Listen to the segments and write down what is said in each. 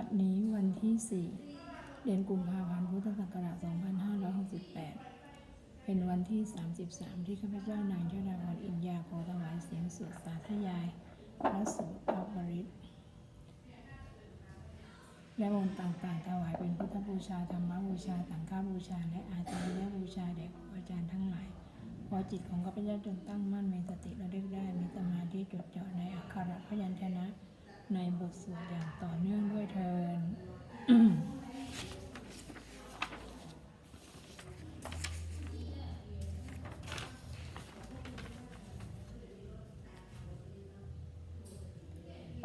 บัดนี้วันที่ 4 เดือนกุมภาพันธ์พุทธศักราช 2568 เป็นวันที่ 33 ที่ข้าพเจ้านางยดาพรอินยาขอถวายเสียงสวดสาธยายพระสูตรพระบริตและมนต์ต่างๆถวายเป็นพุทธบูชาธรรมบูชาสังฆบูชา และอาจารย์บูชาแด่ครูอาจารย์ทั้งหลายพอจิตของข้าพเจ้าจงตั้งมั่นมีสติระลึกได้มีสมาธิจดจ่อในอักขระพยัญชนะ ในบทสวดอย่างต่อเนื่องด้วยเทิน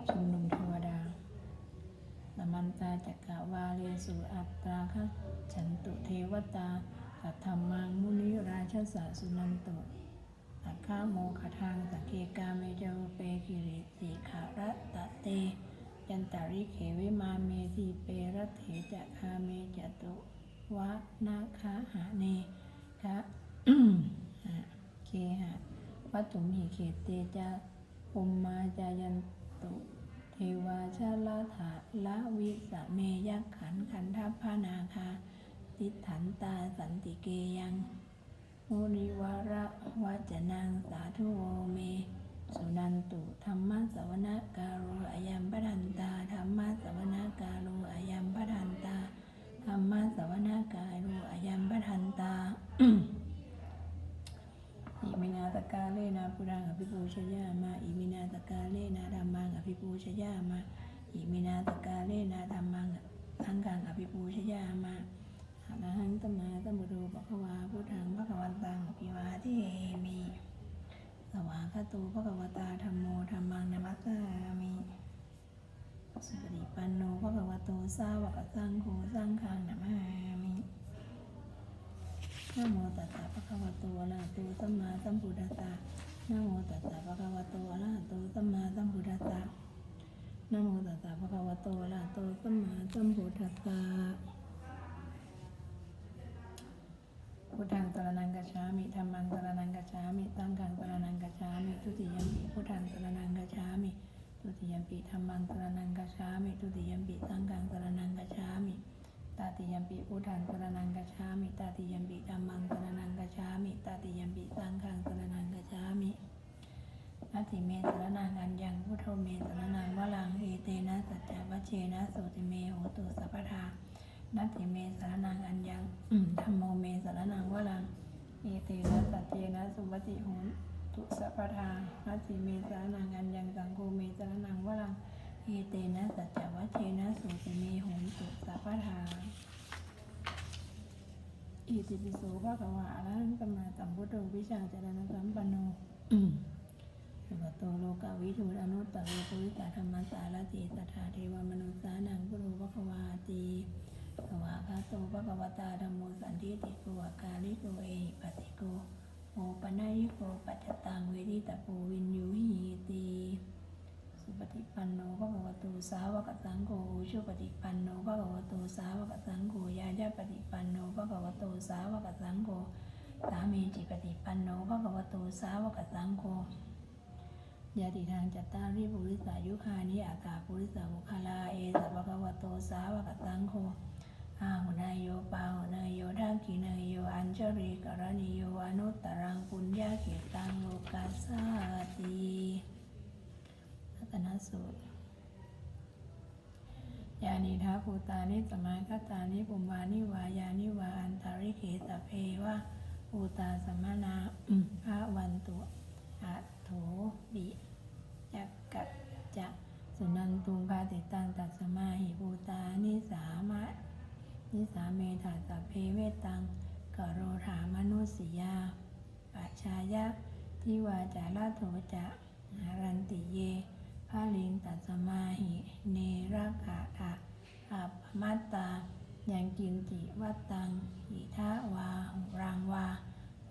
ชุมนุมเทวดาสมันตาจักกะวาเลสุอัตตาคะฉันตุเทวตาสัทธรรมังมุนิราชสะสุนันตุ สักขาโมขทางสักเคกาเมจวเปกิริสิขาระตะเตยันตาริเขวิมาเมทีเปรัตเถจะคาเมจตุวะนาคาหาเนคะเคหะวัตถุมหิเขตเตจะอุมมาจายันตุเทวาชาลาถาละวิสเมยักขันขันทัพพานาคาติถันตาสันติเกยัง มุริวาระวัจนังสาธุโวเม สุนันตุธรรมะสวนกาโร โตอะระหะโตสัมมาสัมพุทธัสสะนะโมตัสสะพระคะวะโตอะระหะโตสัมมาสัมพุทธัสสะนะโมตัสสะพระคะวะโตอะระหะโตสัมมาสัมพุทธัสสะพุทธังสรนังกัจฉามิธรรมังสรนังกัจฉามิสังฆังสรนังกัจฉามิทุติยมปิพุทธังสรนังกัจฉามิทุติยมปิธรรมังสรนังกัจฉามิทุติยมปิสังฆังสรนังกัจฉามิ ตาติยมปิพุทธังสรนังกัจฉามิตาติยมปิธรรมังสรนังกัจฉามิตาติยมปิสังฆังสรนังกัจฉามินัตถิเมสรนังอัญญังพุทโธเมสรนังวลังเอเตนะสัจจวัชเชนะโสติเมโหตุสัพพทานัตถิเมสารนังอัญญังธรรมโมเมสารนังวรังเอเตนะสัจเจนะสุปฏิโหตุสัพพทานัตถิเมสารนังอัญญังสังโฆเมสารนังวรัง เอเตนะสัจจวัเชนะสุติเมโหนตุสัพพทาอิติปิโสภะคะวะอะระหังสัมมาสัมพุทโธวิชาจารณสัมปันโนสุปโตโลกาวิทูอนุตตรโลกุวิตาธรรมสารติสัทธาเทวมนุษสานังพุทโธภควาตีสวากาโตภควตาธรรมโมสันติติโกอาการิโกเอปัสสิโกโอปนัยโกปัจจตังเวทิตาโพวินยูหิตี สุปฏิปันโนภควโตสาวกสังโฆชุปฏิปันโนภควโตสาวกสังโฆยาญาปฏิปันโนภควโตสาวกสังโฆสามีจิปฏิปันโนภควโตสาวกสังโฆยะติทางจัตตาริปุริสายุคานิอาตาปุริสามุคาลาเอสัพพะวะโตสาวกสังโฆอาหุนายโยปาหุนายโยทักขินายโยอัญชริกรณิโยอนุตตรังปุญญาเขตังโลกาสาติ ตนสูตรยานิทาภูตานิสมาคตานิปุมวานิวายานิวาอันตาริเขสเพวะภูตาสมนาพระวันตุอัตโถบิยักกัจจะสุนันตุงพาติตังตัสมาหิภูตานิสามะนิสาเมธาสัพเพเวตังกโรธามนุสิยาปัชายะทิวาจาราโถจะหารันติเย พาลิงตัสมาหิเนรกขาทะอัปมัตตายังกินจิวัตตังหิทาวาหุรังวา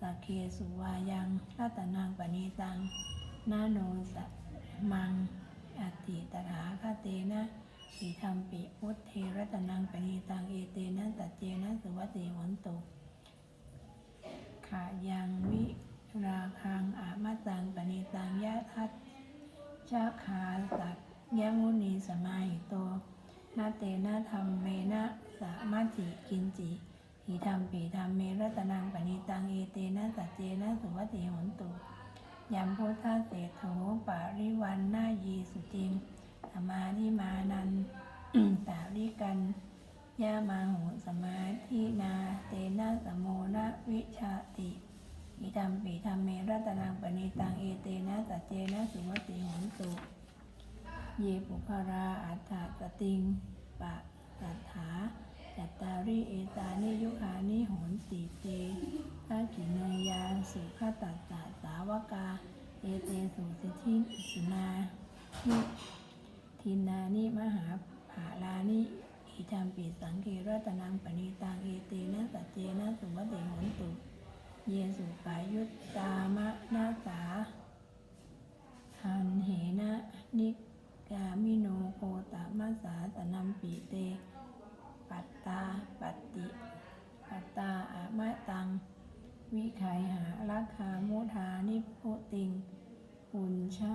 สักเคสุวายังรัตนังปณิตังนาโนสะมังอติตถาคเตนะอิธรรมปิพุทเทรัตนังปณิตังเอเตนะตัจเจนะสุวัติหนตุขายังวิราคังอามาตังปณิตังยะทัตชะขา ยมุนีสมาหิโตนาเตนะธรรมเมนะสามาจิกินจิหิธรรมปีธรรมเมรัตนังปณิตังเอเตนะสัจเจนะสุวัติหนตุยัมพุทธเศโถปาริวันนายีสุจิงสมาธิมานันตาริกันยามาหุสมาธินาเตนะสมโมนะวิชาติอิธรรมปีธรรมเมรัตนังปณิตังเอเตนะสัจเจนะสุวัติหนตุ เยปุคาราอัฏฐสติง ปะสัทธาจัตตาริเอตานิยุคานิโหนติเตทักิเนยานสุขตัสสะสาวกา เอเตสุสิทิสุนานิทินานิมหาภาลานิอิธรรมปิสังเกรัตนังปณิตังเอเตนะสัจเจนะสุวัติโหนตุ เยสุปายุตตามะนาสาหันเหนะนิกามิโนโคตมัสสาตนัมปีเต ปัตตาปัตติปัตตาอามะตัง วิไขหาราคามุทานิพุติงปุญชะ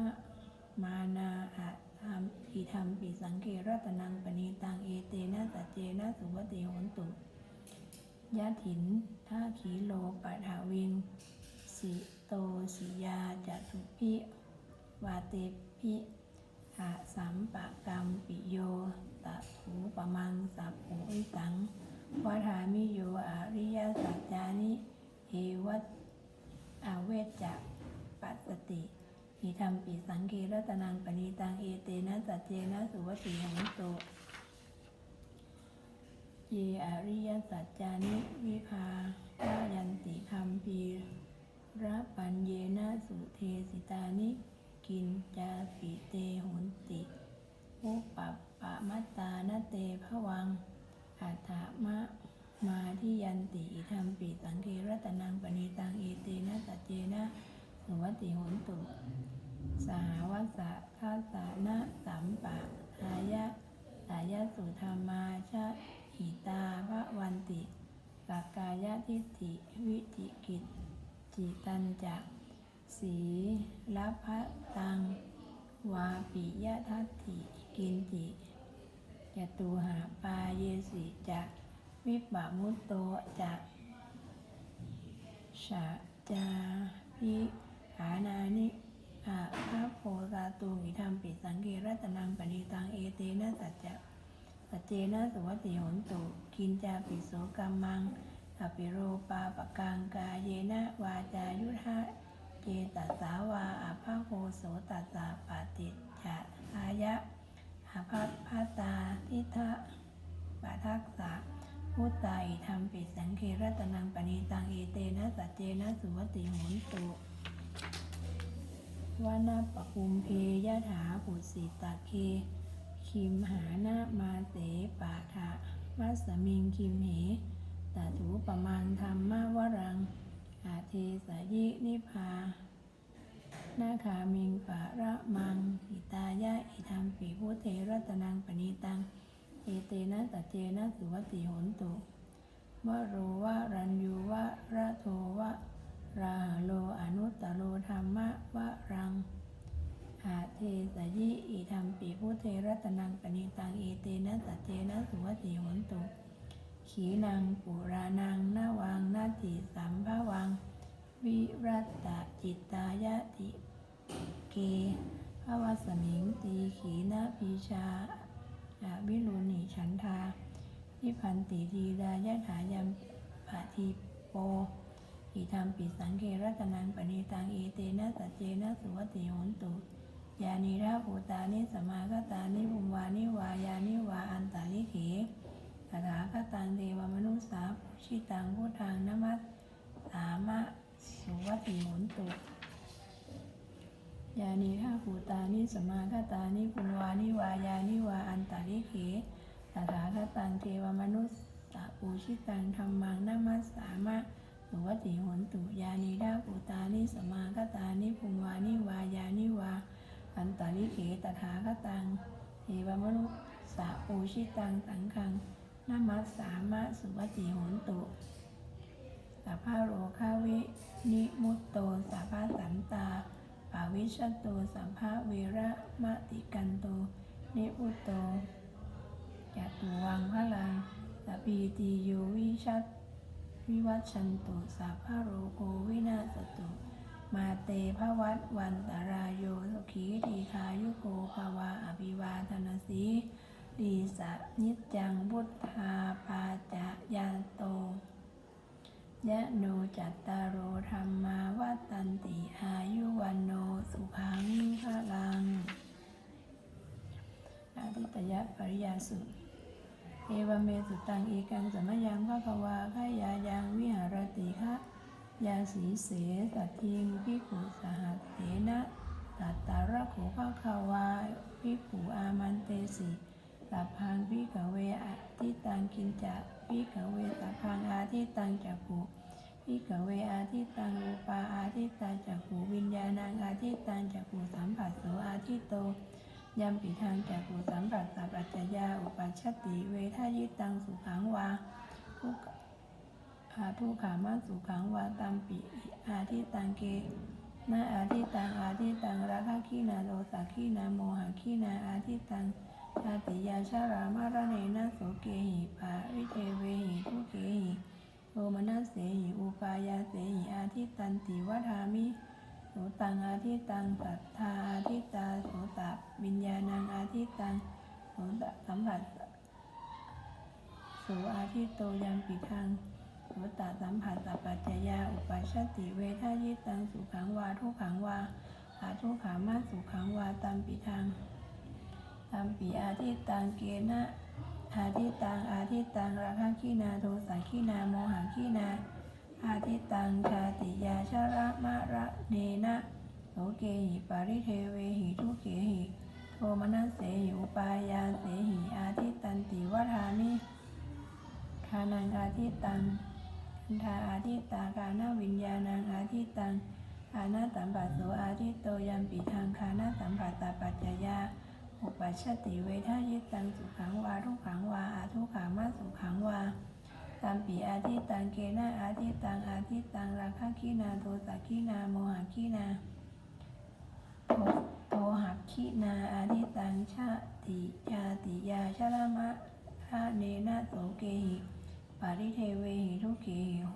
มานาอะธรรมอิธรรมปิสังเกรัตนังปณีตังเอเตนะสัจเจนะสุวติโหนตุยะถินท่าขีโลปะทาวิง สิโตสิยาจตุพิวาเตพิ อะสัมปะกรรมปิโยตะถูปะมังสัพโหอิสังวาทามิโยอริยสัจจานิเอวัตอาเวจจะปัสสติอิธรรมปิสังเกรัตนังปณีตังเอเตนะสัจเจนะสุวติหังโตเยอริยสัจจานิวิภาวายันติคัมภีระปัญเยนะสุเทสิตานิ กินจาปิเตโหนติอุปปปะมัตตานเตภวังอัฏฐมะมาที่ยันติธรรมปิสังเกรัตนังปณีตังเอเตนะสัจเจนะสุวัติโหนตุสหวัสสะทัสสะนะสัมปะทายะสายะสุธรรมาชะหิตาภะวันติสักกายะทิฏฐิวิจิกิจจิตันจัก สีละพะตัง วาปิยะทัตถิกินจิจตุหาปาเยสิจะวิปะมุตโตจะชะจาพิหานานิอาภาโพสาตุอิธรรมปิสังเกรัตนังปณิตังเอเตนะสัจจะสัจเจนะสวัติโหนตุกินจาปิโสกรรมังอปิโรปาปะกังกาเยนะวาจายุทธะ เจตัสาวาอาภาโพโสตัสสะปาติจาอายะอาภัพพาตาทิทะปะทักษะพุตตาอิธรรมปิสังเกรัตนังปณิตังเอเตนะสัจเจนะสุวติโหนตุวานาปคุมเพยะถาปุสิตาเคคิมหานามาเสปาทะมัสมิงคิมเหตถูปมังธรรมวรังอาเทสยินิพา นาคามิงปะระมังหิตายะอิธรรมปิพุเทรัตนังปณิตัง เอเตนะตะเจนะสุวัติหนตุวโรวะรันยูวะระโทวะราหโลอนุตตโรธรรมะวะรังอาเทสยิอิธรรมปีพุเทรัตนังปณิตังเอเตนะสัเจนะสุวัติหนตุขีนังปุรานังนาวังนาติสัมภวัง วิรัตจิตตายะติ เกภวสมิงตีขีนาพีชาอาวิรุณิฉันทานิพันติทีดายะถายัมปะทีโปอิธรรมปิสังเกรัตนังปณิตังเอเตนะสัจเจนะสุวติโหนตุยานิราภูตานิสมาคตานิภุมวานิวายานิวาอันตาลิเขตถาคตังเทวมนุสสาชิตังพุทธังนมัสสามะสุวติโหนตุ ยานิราภูตานิสมาคตานิภุมวานิวายานิวาอันตาลิเขตถาคตังเทวมนุสสาปุชิตังธรรมังนมัสสามะสุวัติหนตุยานิดาปุตานิสมาคตานิภุมวานิวายานิวาอันตาลิเขตถาคตังเอวมนุสาปูชิตังสังคังนามัสสามะสุวัติหนตุสัพพะโรคาวินิมุตโตสัพพะสันตาาวิชโตสัพพะเวระมะติกันโต นิพุตโตตุวังพลังสพพีติโยวิชัตวิวัชชันตุสัพพะโรโควินาศตุ มาเตภวัตวันตรายโยสุขีทีคายุโกภาวาอภิวาทนาสีดีสะนิจจังพุทธาปาจะยานโต ยะโนจัตตารโอธรรมาวัตันติอายุวันโนสุขังพลังอาทิตยปริยาสุเอวเมสุตังอีกังสมยังพระภวาขายายังวิหารติคะยาสีเสสัทิงพิขุสหัสเถนะตัตตาระโขภะคะวาพิขุอามันเตสิสัพพังพิกเวอะทิตังกินจะ พิกเวสพังอาทิตังจักขุพิกเวอาทิตังรูปาอาทิตังจักขูวิญญาณังอาทิตังจักขูสัมผัสโสอาทิโตยัมปิทางจักขูสัมผัสสัพปัจจยาอุปัชติเวทายตังสุขังวาทุกอาทุกขามาสุขังวาตัมปิอาทิตังเกนาอาทิตังอาทิตังราคะขีนาโทสะขีนาโมหะขีนาอาทิตัง ชาติยาชารามารเนนะโสเกหิปาริเทเวหิทุเกหิโทมนัสเสหิอุปายาเสหิอาทิตันติวัฏามิโสตังอาทิตังสัทธาอาทิตาโสตวิญญาณังอาทิตังโสตสัมผัสโสอาทิตโตยัมปิทังโสตสัมผัสสัพปัจจยาอุปชติเวทายิตังสุขังวาทุขังวาอาทุขามาสุขังวาตัมปิทัง ตัมปิอาทิตังเกนะอาทิตังอาทิตังราคะขีนาโทสะขีนาโมหะขีนาอาทิตังชาติยาชระมะระเนนะโสเกหิปาริเทเวหิทุเกหิโทมนัสเสหิอุปายาเสหิอาทิตันติวัฏามิคานังอาทิตังคันธาอาทิตาคานาวิญญาณังอาทิตังคานาสัมปัสโสอาทิตโตยัมปิทางคานาสัมปัสตาปัจจยา อุปัชชติเวทายตังสุขังวาทุกขังวาอาทุกขามาสุขังวาตัมปีอาทิตังเกนะอาทิตังอาทิตังราคะขีนาโทสะขีนาโมหะขีนาโทโทหักขีนาอาทิตังชาติชาติยาชรามะระเนนะโสเกหิปาริเทเวหิทุเกหิโห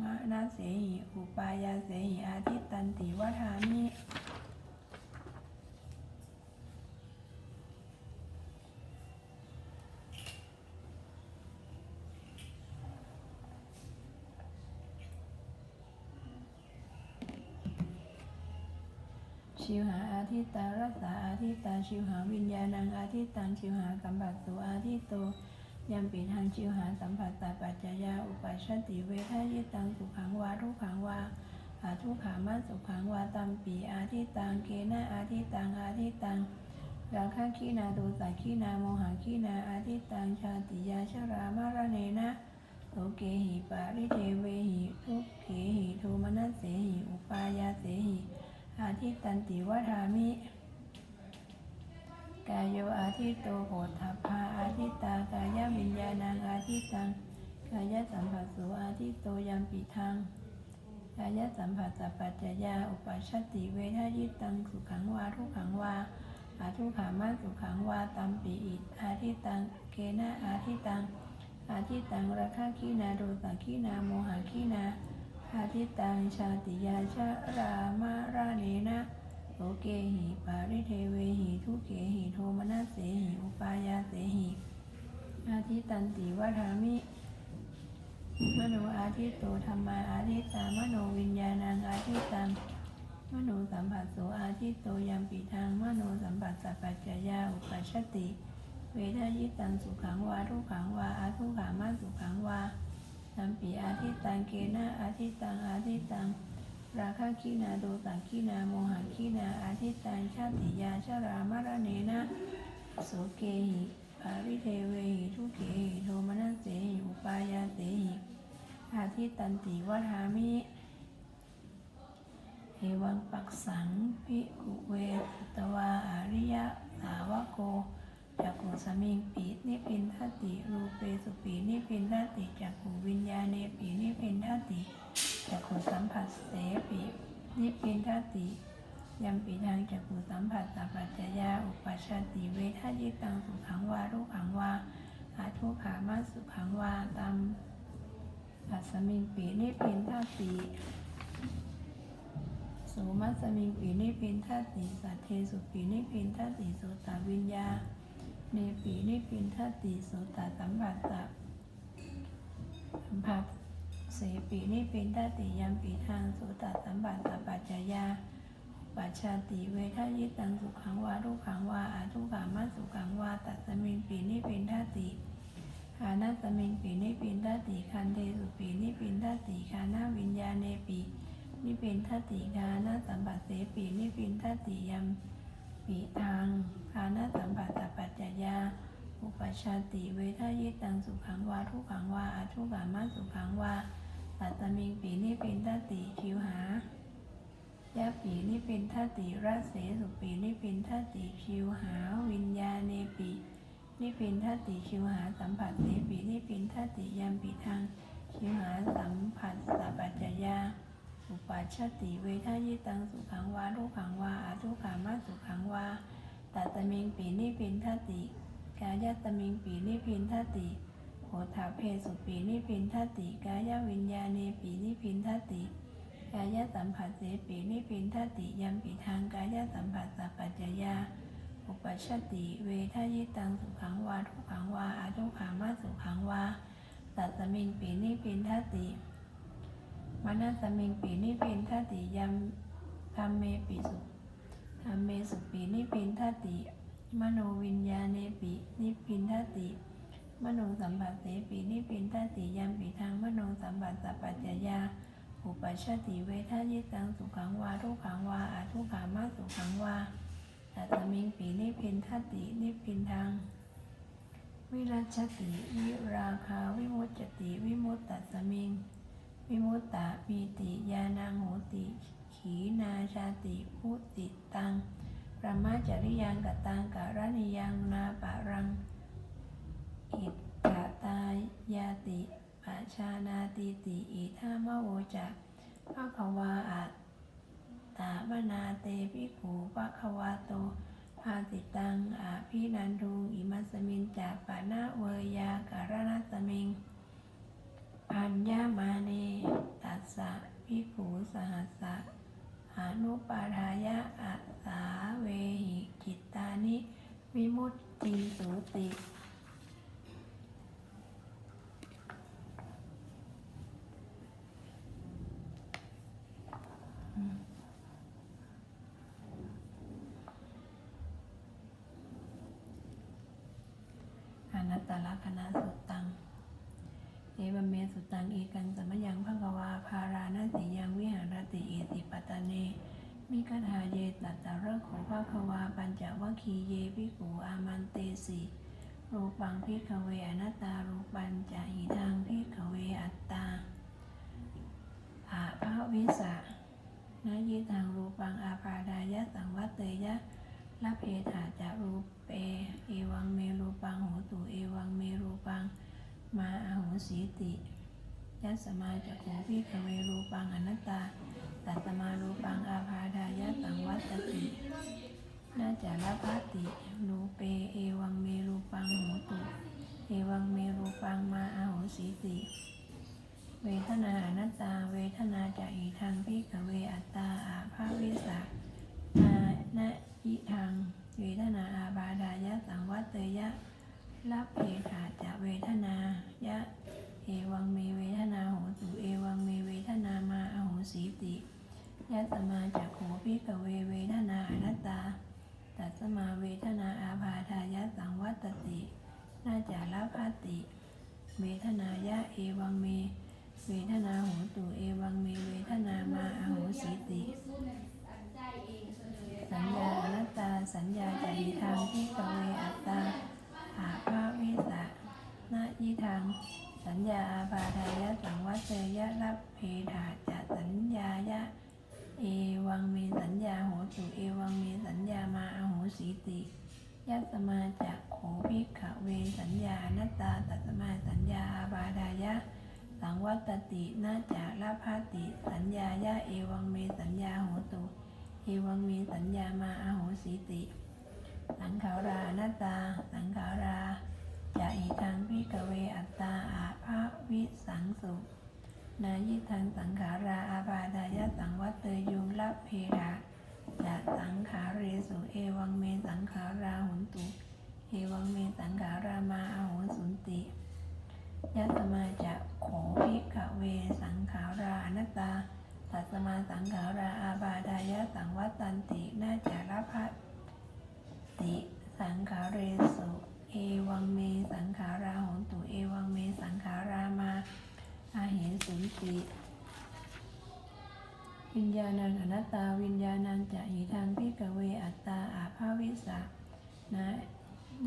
มะนาเสหิอุปายาเสหิอาทิตันติวัฏามิ ชิวหาอาทิตารักษาอาทิตาชิวหาวิญญาณังอาทิตังชิวหาสัมผัสโสอาทิโตยัมปิทางชิวหาสัมผัสตาปัจจยาอุปัชติเวทายตังสุขังวาทุขังวาอาทุขามาสุขังวาตัมปีอาทิตังเกนะอาทิตังอาทิตังราคะขีนาโทสะขีนาโมหะขีนาอาทิตังชาติยาชรามารเนนะโสเกหิปาริเทเวหิทุกเกหิโทมนัสเสหิอุปายาเสหิ อาทิตันติวัฏามิกายโยอาทิตโตโหทัพพาอาทิตตากายวิญญาณังอาทิตังกายสัมผัสโสอาทิตโตยัมปิทังกายสัมผัสสัพปัจจยาอุปัชชติเวทายิตังสุขังวาทุขังวาอาทุขามาสุขังวาตัมปีอิอาทิตังเกนะอาทิตังอาทิตังราคะขีนาโดสะขีนาโมหะขีนาอา ทิตังชาติยาชารามาราเนนะโสเกหิปาริเทเวหิทุเกหิโทมนัสเสหิอุปายาเสหิอาทิตันติวัฏามิมโนอาทิตโตธรรมาอาทิตตามโนวิญญาณังอาทิตตังมโนสัมผัสโสอาทิตโตยัมปิทางมโนสัมผัสสัพปัจจยาอุปัชติ เวทายิตังสุขังวาทุขังวาอาทุขามาสุขังวา สัมปีอาทิตังเกนะอาทิตังอาทิตังราคะขีนาโดสังขีนาโมหะขีนาอาทิตังชาติยาชรามรเนนะโสเกหิปาริเทเวหิทุเกหิโทมนัสเสหิอุปายาเสหิอาทิตันติวัฏามิเอวังปักสังพิกุเวตวาอาริยสาวโก จักขุสมิงปีนิพินทติรูเปสุปีนิพินทติจักขุวิญญาเนปีนิพินทติจักขุสัมผัสเสปีนิพินทติยัมปีทางจักขุสัมผัสสัพพัจจยาอุปัชติเวทายิตังสุขังวาทุกขังวาอาทุขามาสุขังวาตามปัสมิงปีนิพินทาติสุมัสมิงปีนิพินทาติสัทเทสุปีนิพินทาติโสตวิญญา เนปีนิพินทาติโสตสัมผัสสะสัมผัสเสปีนิพินทาติยมปีทางโสตสัมผัสสะปัจจยาปัจชาติเวทายตังสุขังวาทุขังวาอาทุขามาสุขังวาตัสมิงปีนิปินทาติขานาสมิงปีนิปินทาติคันเทสุปีนิปินทาติขานาวิญญาเนปีนิปินทาติขานาสัมปัสเสปีนิปินทาติยัมปีทางานาสัมปัสสะปัจจยา อุปชาติเวทายตังสุขังวาทุกขังวาอาทุกขามาสุขังวาตัสสมิงปีนิปินทติชิวหายาปีนี่เป็นทติรัสเสสุปีนี่เป็นทติชิวหา วิญญาเนปีนี่เป็นทติชิวหาสัมผัสเสปีนี่เป็นทติยามปีทางชิวหาสัมผัสสัปัจจยาอุปัชติเวทายตังสุขังวาทุกขังวาอาทุกขามาสุขังวา ตัตมิงปีนี่เป็นทติกายตมิงปีนี่เป็นทติโหถาเพสุปีนี่เป็นทติ กายวิญญาเนปีนี่เป็นทติกายสัมผัสเสปีนิพินทติยัมปิทางกายสัมผัสสัพปัจยาอุปชชติ เวทายตังสุขังวาทุกขังวาอาทุกขามาสุขังวาตัสมิงปีนิพินทติมนัสมิงปีนิพินทติยัมธรรมเมปิสุ ธรรมเมสุปีนิพินทติ มโนวิญญาเนปินิพินทติ มโนสัมผัสเสปีนิพินทติยัมปิทางมโนสัมผัสสัพปัจจยาอุปัชติเวทายตังสุขังวาทุขังวาอาทุกขามาสุขังวาตัสมิงปีนิพินทตินิพินทางวิรัชติวิราคาวิมุตจติ วิมุตตัสมิง วิมุตตะปีติยานังโหติ ขีนาชาติพุติตังประมาจริยังกตังการณิยังนาปะรัง อิตตะตายาติปะชานาติติอิทามะโวจะภะคะวาอัตตามนาเตปิขูภะคะวาโตภาติตังอาภินันทุงอิมัสมินจากปานะเวยาการณสมิงอัญญามาเนตัสสะภิขูสหัสสะ อนุปาทายะอัสาเวหิกิตตานิ วิมุตติสุติ อนัตตลักษณะสุตตัง เอวเมสุตตังเอกันสมยังภะคะวาภาราณติยังวิหารติเอติปัตตเน มิกทาเยตัตตะระโขภะคะวาปัญจวัคคีเยภิกขุอามันเตสิรูปัง พิกเวอนัตตารูปัญจะหิทังพิกเวอัตตาอาภาวิสะนายิทังรูปังอาปาดายะสังวัตเตยะละเพถาจะรูปเป เอวังเมรูปังโหตุเอวังเมรูปัง มาอาโหสีติยัสสมาจะโขพิกเวรูปังอนัตตาตัสมารูปังอาภาดายะสังวัตติน่าจะละพัตติรูเป เอวังเมรูปังโหตุ เอวังเมรูปังมาอาโหสีติเวทนาอนัตตา เวทนาจะอีทางพิกเวอัตตาอาภาวิสานานะยิทางเวทนาอาบาดายะสังวัตเตยะรับเพขาจะเวทนายะเอวังเมเวทนาโหตุเอวังเมเวทนามาอโหสีติยัสมาจากโขพิกเวเวทนาอนัตตาตัสมาเวทนาอาภาทายะสังวัตติ น่าจะละพัติเวทนายะเอวังเม เวทนาโหตุเอวังเม เวทนามาอโหสีติ สัญญาอนัตตา สัญญาจะมีทางที่กเวอัตตาอาภาวิสะนายิทาง สัญญาอาบาทายะสังวัตเตยะรับเพถาจะสัญญายะ เอวังมีสัญญาโหตุเอวังมีสัญญามาอโหสีติ ยัสมาจากโขภิกขเวสัญญาอนัตตาตัสมาสัญญาอาบาทายะ สังวัตตินาจากละ พาติ สัญญายะเอวังเมสัญญาโหตุ เอวังเมสัญญามาอาโหสิติ สังขารานัตา สังขาราจะอิทังพิกเวอัตตาอาภาวิสังสุ นายิทังสังขาราอาบาดายะสังวัตเตยุงลับเพราจะสังขาเรสุเอวังเมสังขาราหุนตุ เอวังเมสังขารามาอาหุสุนติยัตมาจะโขภิกขเวสังขาราอนัตตาตัสมาสังขาราอาบาดายะสังวัตตันติน่าจะรับพัตติสังขาเรสุ เอวังเมสังขาราหุนตุ เอวังเมสังขารามา อาเหสุนติ วิญญาณังอนัตตาวิญญาณังจะหิทางพิกเวอัตตาอาภาวิสะนะ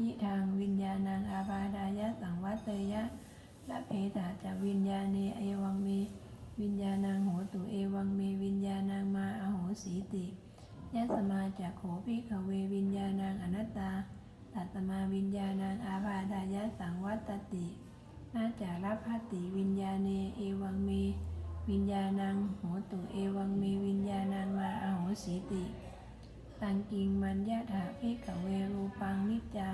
ยิทางวิญญาณังอาบาดายะสังวัตเตยะละเพตาจะวิญญาเนเอวังเมวิญญาณังโหตุเอวังเมวิญญาณังมาอโหสีติยัสมาจะโขพิกเววิญญาณังอนัตตาตัตมาวิญญาณังอาบาดายะสังวัตติ น่าจะรับพัตติวิญญาเนเอวังเม วิญญาณังโหตุเอวังเมวิญญาณังมาอโหสีติตังกิงมันยะถาพิกเวรูปังนิจจา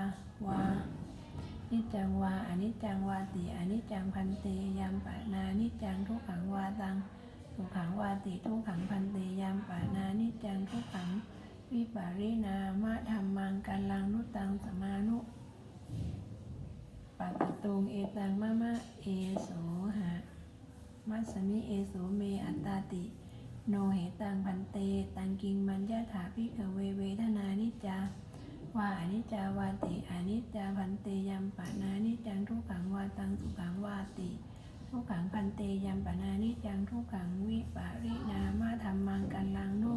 วา นิจจังวาอนิจจังวาติอนิจจังพันเตยามปะนานิจจังทุกขังวาตังทุกขังวาติทุกขังพันเตยามปะนานิจจังทุกขังวิปารินามะธรรมังกัลลังนุตังสมานุ ปัตตุงเอตังมะมะเอโสหะมัสมิเอโสเมอัตตาติ โนเหตังพันเต ตังกิงมันยะถาพิกเวเวทนานิจจาวาอนิจจาวาติอนิจจาพันเตยัมปะนานิจจังทุกขังวาตังสุขังวาติ ทุกขังพันเตยัมปะนานิจจังทุกขังวิปารินามาธรรมังกันลังนุ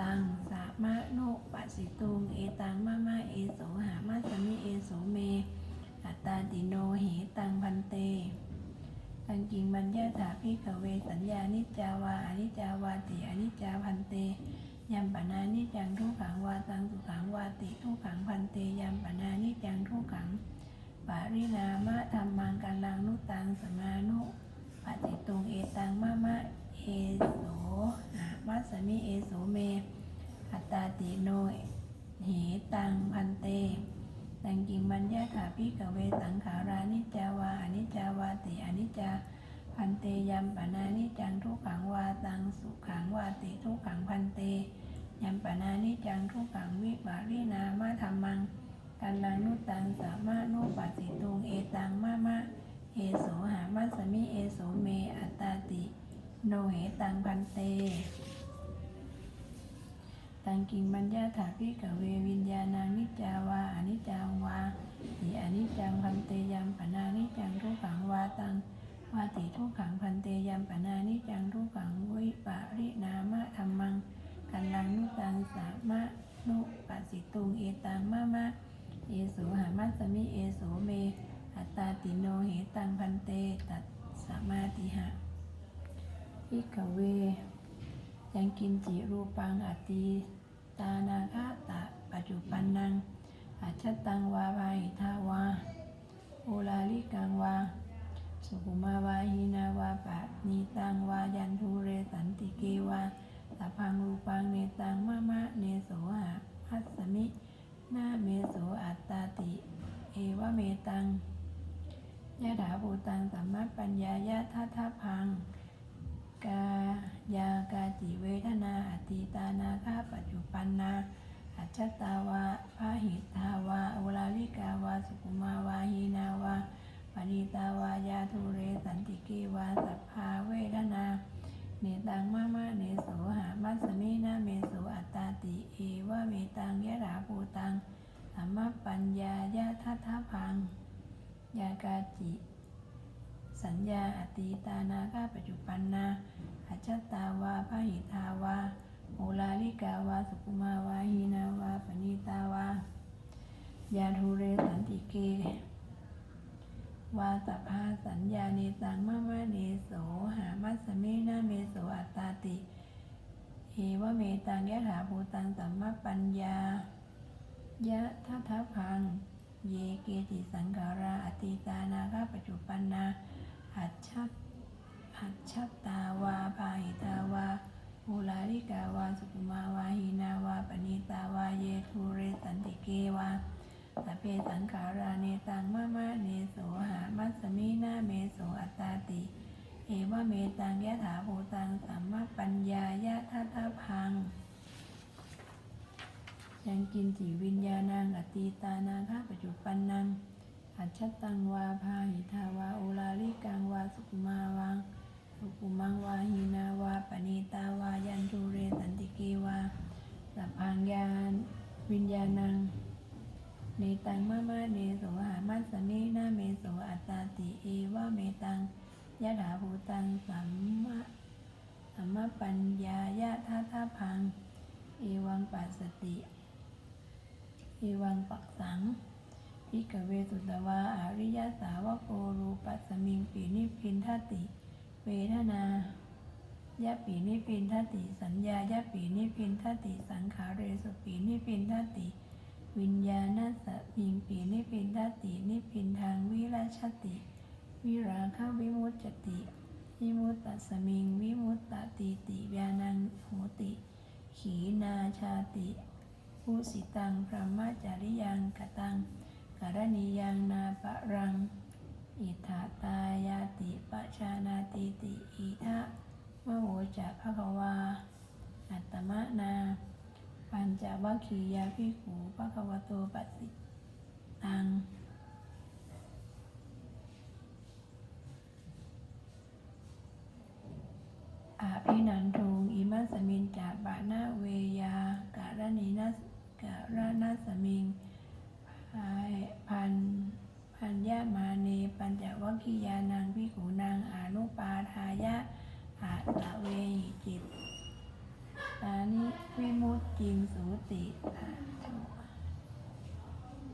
ตังสามะนุปัสสิตุงเอตังมะมะเอโสหามสมิเอโสเม อั ตตาติโนเหตังพันเตตังกิงมันยะถาพิกเวสัญญานิจาวาอนิจาวาติอนิจาพันเตยัมปนานิจังทุกขังวาตังสุขังวาติทุกขังพันเตยัมปนานิจังทุกขังปารินามะธรรมังกัลลังนุตังสมานุปฏิตุงเอตังมะมะเอโสมัสสมิเอโสเมอัตตาติโนเหตังพันเต ตังกิงมัญญาถาพิกเวสังขารานิจาวาอนิจาวาติอนิจาพันเตยัมปนานิจังทุกขังวาตังสุขังวาติทุกขังพันเตยัมปนานิจังทุกขังวิปารินามาธรรมังกันลังนุตังสามะนุปัสสิตุงเอตังมะมะเอโสหามัสสมิเอโสเมอัตตาติ โนเหตังพันเต ตังกิงมัญญาถาพิกเววิญญาณังนิจาวาอนิจจังวาติอนิจังพันเตยัมปนานิจังทุกขังวาตังวาติทุกขังพันเตยัมปนานิจังทุกขังวิปารินามะธรรมังกันลังนุตังสามะนุปัสสิตุงเอตังมะมะเอโสหามัสมิเอโสเม อัตตาติโนเหตังพันเตตัสสมาติหะพิกเว ยังกินจิรูปังอติตานาคาตะ ปัจจุปันนังอาชตังวาภาหิทาวาโอลาลิกังวา สุขุมาวาหินาวาปะนีตังวายันทูเรสันติเกวาสัพพังรูปังเนตังมะมะเนโสหะพัสมินาเมโสอัตตาติ เอวะเมตังยะถาภูตังสัมมาปัญญายะทัทพัง กายากาจิเวทนาอติตานาคาปัจจุปันนาอัจฉตาวาพาหิตาวาโอลาลิกาวาสุขุมาวาหีนาวาปณิตาวายาทุเรสันติเกวาสัพพาเวทนาเนตังมะมะเนโสหามัสมินาเมโสอัตตาติเอวะเมตังยะถาภูตังสัมมปัญญายะทัทธพังยากาจิ สัญญาอตีตานาคาปัจจุปันนาอัจตาวาพาหิทาวาโอลาลิกาวาสุกุมาวาหีนาวาปณิตาวายาทูเรสันติเก วาสภาสัญญาเนตังมะมะเนโสหามัสเมนาเมโสอัตตาติเอวะเมตังยะถาภูตังสัมมปัญญายะทัทพัง เยเกจิสังขาราอติตานาคาปัจจุปันนา อัจฉอัจฉตาวาปาหิตาวาภูลาลิกาวาสุกุมาวาหินาวาปณิตาวาเยทูเรสันติเกวาสเพสังขาราเนตังมะมะเนโสหามัสมีนาเมโสอัตตาติ เอวเมตังยะถาภูตังสัมมาปัญญายะทัตพังยังกินจีวิญญาณังอตีตานาคาปัจจุปันนังอัจฉตังวาพาหิทาวา ปีนิพินทติสังขาเรสุปีนิพินทติ วิญญาณสมิงปีนิพินทตินิพินทางวิราชติ วิราคะวิมุตจติวิมุตตสมิงวิมุตตติติญาณังโหติ ขีนาชาติผู้สิตังพรหมจาริยังกตังการณียังนาปรัง อิทาตายาติปชานาติติอิทะมะโหจะภควา อัตมะนา ปัญจวัคคียาภิกขุภควโตปัสสิตังอาภินันทุงอิมัสมินจาปะนาเวยาการณีนัสการนัสมิงพายพันพันยามาเนปัญจวัคคียานังพิขูนางอานุปาทายะอาสะเวหิจิตานิวิมุตติงสุติสาธุ